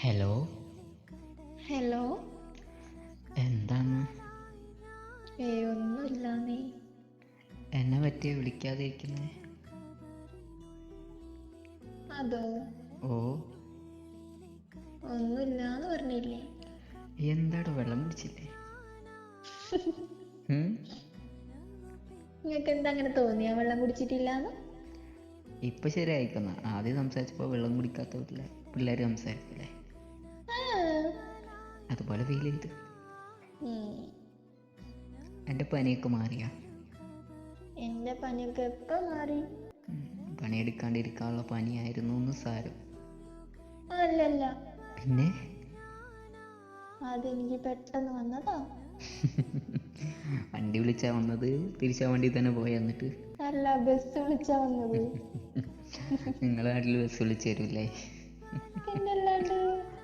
Hello hello എന്താണ്? ഏ ഒന്നുമില്ല നീ. എന്നെ പറ്റിയ വിളിക്കാതിരിക്കുന്നേ? അതോ? ഓ. ഒന്നുമില്ലാന്ന് പറഞ്ഞില്ലേ? എന്താടോ വെള്ളം കുടിച്ചില്ലേ? നിങ്ങൾക്ക് എന്താ അങ്ങനെ തോന്നിയാ? വെള്ളം കുടിച്ചിട്ടില്ലാന്ന്? ഇപ്പൊ ശരിയായിക്കുന്ന. ആദ്യം സംസാരിച്ചപ്പോ വെള്ളം കുടിക്കാത്ത പിള്ളേര് പിള്ളേർ സംസാരിക്കില്ലേ. അതുപോലെ ഫീൽ ചെയ്ത്. എന്റെ എന്റെ പനിയൊക്കെ മാറിയാ? എന്റെ പനിയൊക്കെ എപ്പോ മാറി? പണി പണിയെടുക്കാണ്ടിരിക്കാനുള്ള പനിയായിരുന്നു എന്ന് സാരം. അല്ലല്ല. പിന്നെ? അതെനിക്ക് പെട്ടെന്ന് വന്നതാ. വണ്ടി വിളിച്ചാ വന്നത്? തിരിച്ചാ വണ്ടി തന്നെ പോയി എന്നിട്ട്? അല്ല ബസ് വിളിച്ചാ വന്നത്. നിങ്ങളെ നാട്ടിൽ ബസ് വിളിച്ചു തരൂല്ലേ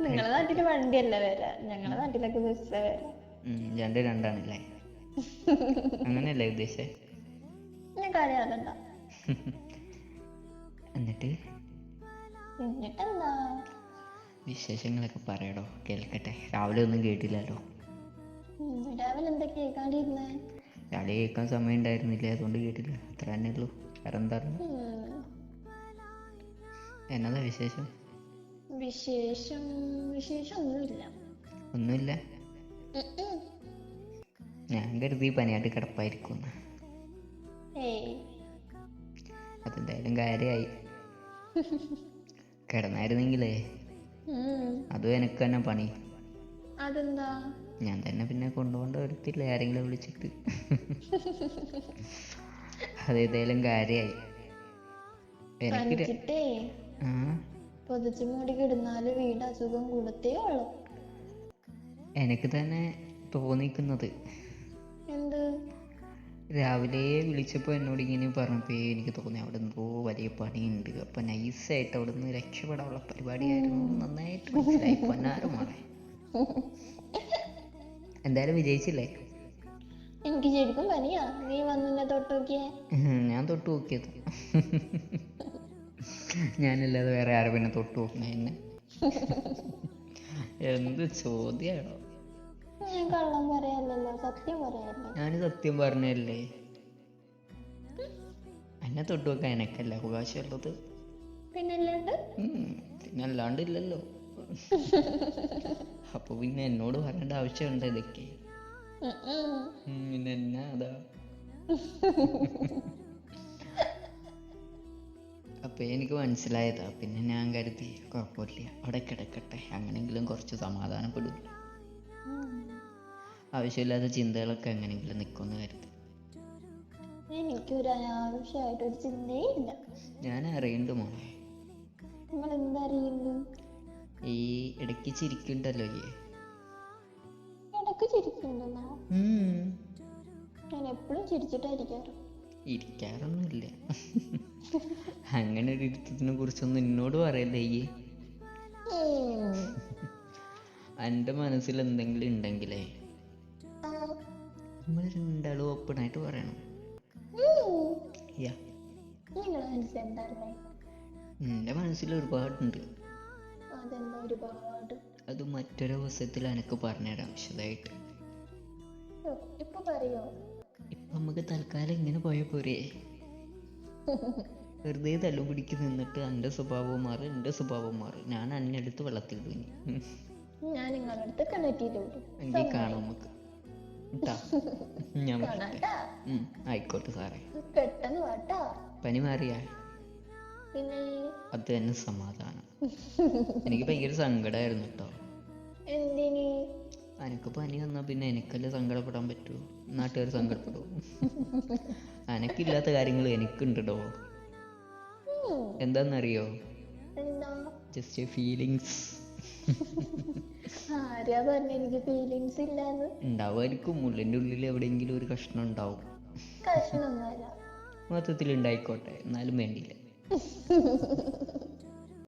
നിങ്ങളെ നാട്ടിൽ വണ്ടിയല്ല വരാ? ഞങ്ങളെ നാട്ടിലൊക്കെ ബസ് വരാ. രണ്ട് രണ്ടാണല്ലേ? അങ്ങനെയല്ലേ ഉദ്ദേശിച്ചേ? ഞാൻ കളിയാകണ്ട എന്നിട്ട്? എന്നിട്ടെന്താ? വിശേഷങ്ങളൊക്കെ പറയടോ കേൾക്കട്ടെ. രാവിലെ ഒന്നും കേട്ടില്ലല്ലോ. രാവിലെ എന്താ കേൾക്കാണ്ടിരുന്നേ? രാവിലെ കേൾക്കാൻ സമയം ഉണ്ടായിരുന്നില്ല അതുകൊണ്ട് കേട്ടില്ല. അത്ര തന്നെ ഉള്ളൂ വേറെ എന്താ എന്നതാ വിശേഷം? വിശേഷം വിശേഷം ഒന്നുമില്ല? ഒന്നുമില്ല. ഞാൻ കരുതി പനിയായിട്ട് കിടപ്പായിരിക്കും അതെന്തായാലും കാര്യമായി കിടന്നായിരുന്നെങ്കിലേ. അതും എനിക്ക് തന്നെ പണി. അതെന്താ? ഞാൻ തന്നെ പിന്നെ കൊണ്ടുപോകേണ്ട വരത്തില്ല ആരെങ്കിലും വിളിച്ചിട്ട്. അതേതായാലും കാര്യമായി എനിക്ക് ആ. പൊതിച്ചു മൂടി കിടന്നാൽ വീട് അസുഖം കൂടത്തേ ഉള്ളു. എനിക്ക് തന്നെ തോന്നിക്കുന്നത്. എന്ത്? രാവിലെ വിളിച്ചപ്പോൾ എന്നോട് ഇങ്ങനെ പറഞ്ഞപ്പോൾ എനിക്ക് തോന്നി അവിടെ എന്തോ വലിയ പണിയുണ്ട്. അപ്പം നൈസായിട്ട് അവിടെ നിന്ന് രക്ഷപ്പെടാനുള്ള പരിപാടിയായിരുന്നു. നന്നായിട്ട് മനസ്സിലായി. പൊന്നാരമാണ്. എന്തായാലും വിജയിച്ചില്ലേ? എനിക്ക് ശരിക്കും പനിയാ. നീ വന്നിന്നെ തൊട്ട് നോക്കിയേ? ഞാൻ തൊട്ട് നോക്കിയത്. ഞാനല്ലാതെ വേറെ ആരും പിന്നെ തൊട്ടു എന്നെ എന്ത് ചോദ്യാണോ? ഞാൻ കള്ളം സത്യം ഞാൻ സത്യം പറഞ്ഞല്ലേ എന്നെ തൊട്ടു വെക്കാൻ എനക്കല്ല അവകാശമുള്ളത് പിന്നല്ലാണ്ട്? പിന്നെ അല്ലാണ്ട് ഇല്ലല്ലോ. അപ്പൊ പിന്നെ എന്നോട് പറയേണ്ട ആവശ്യമുണ്ട് ഇതൊക്കെ? പിന്നെ എന്നാ അതാ? അപ്പൊ എനിക്ക് മനസ്സിലായതാ. പിന്നെ ഞാൻ കരുതി കുഴപ്പമില്ല. അവിടെ കിടക്കട്ടെ. അങ്ങനെങ്കിലും കുറച്ച് സമാധാനപ്പെടും. ആവശ്യമില്ലാത്ത ചിന്തകളൊക്കെ എങ്ങനെങ്കിലും നിൽക്കുമെന്ന് കരുതി. എനിക്കൊരു അനാവശ്യമായിട്ടൊരു ചിന്തയേ ഇല്ല. ഞാൻ അറിയണ്ട് മോളെ. നിങ്ങൾ എന്താ അറിയുന്നു? ഈ ഇടയ്ക്ക് ചിരിക്കുണ്ടല്ലോ ഈ. ഇടയ്ക്ക് ചിരിക്കുന്നുണ്ടെന്നോ. ഞാൻ എപ്പോഴും ചിരിച്ചിട്ടായിരിക്കാറ് ഇരിക്കാറൊന്നുമില്ല. അങ്ങനെ ഒരു ഇരുത്തത്തിനെ കുറിച്ചൊന്നും എന്നോട് പറയല്ലേ ഈ. എന്റെ മനസ്സിൽ എന്തെങ്കിലും ഉണ്ടെങ്കിലേ നമ്മൾ രണ്ടാളും ഓപ്പൺ ആയിട്ട് പറയണം. എന്റെ എന്റെ മനസ്സിൽ ഒരുപാടുണ്ട്. അത് മറ്റൊരവസരത്തിൽ എനിക്ക് പറഞ്ഞുതരാം വിശദമായിട്ട് ഇപ്പം നമുക്ക് തൽക്കാലം ഇങ്ങനെ പോയ പോരേ. വെറുതെ തല്ലും പിടിക്ക് നിന്നിട്ട് എന്റെ സ്വഭാവം മാറി എന്റെ സ്വഭാവം മാറി. ഞാൻ അന്നെ വെള്ളത്തിൽ ഇനി ഞാൻ നിങ്ങളടുത്ത് അടുത്ത് കണക്റ്റിയിലോട്ട് എങ്കിൽ കാണാം നമുക്ക്. ട്ടാ. ഞാൻ ആയിക്കോട്ടെ സാറേ. പെട്ടെന്ന് വാട്ടാ പനി മാറിയാ? പിന്നെ? അത് തന്നെ സമാധാനം. എനിക്ക് ഭയങ്കര സങ്കടമായിരുന്നു കേട്ടോ എന്തിന്? അനക്ക് പനി വന്നാ പിന്നെ എനിക്കല്ലേ സങ്കടപ്പെടാൻ പറ്റുമോ നാട്ടുകാർ സങ്കടപ്പെടുമോ അനക്കില്ലാത്ത കാര്യങ്ങൾ എനിക്കുണ്ടോ ഉം. എന്താന്നറിയോ? എന്താ? ജസ്റ്റ് ഫീലിങ്സ് ആരാ പറഞ്ഞ എനിക്ക് ഫീലിങ്സ് ഇല്ലാന്ന്? ഉണ്ടാവുമായിരിക്കും ഉള്ളിന്റെ ഉള്ളിൽ എവിടെയെങ്കിലും ഒരു കഷ്ണം ഉണ്ടാവും. കഷ്ണം മൊത്തത്തിൽ ഉണ്ടായിക്കോട്ടെ എന്നാലും വേണ്ടിയില്ല.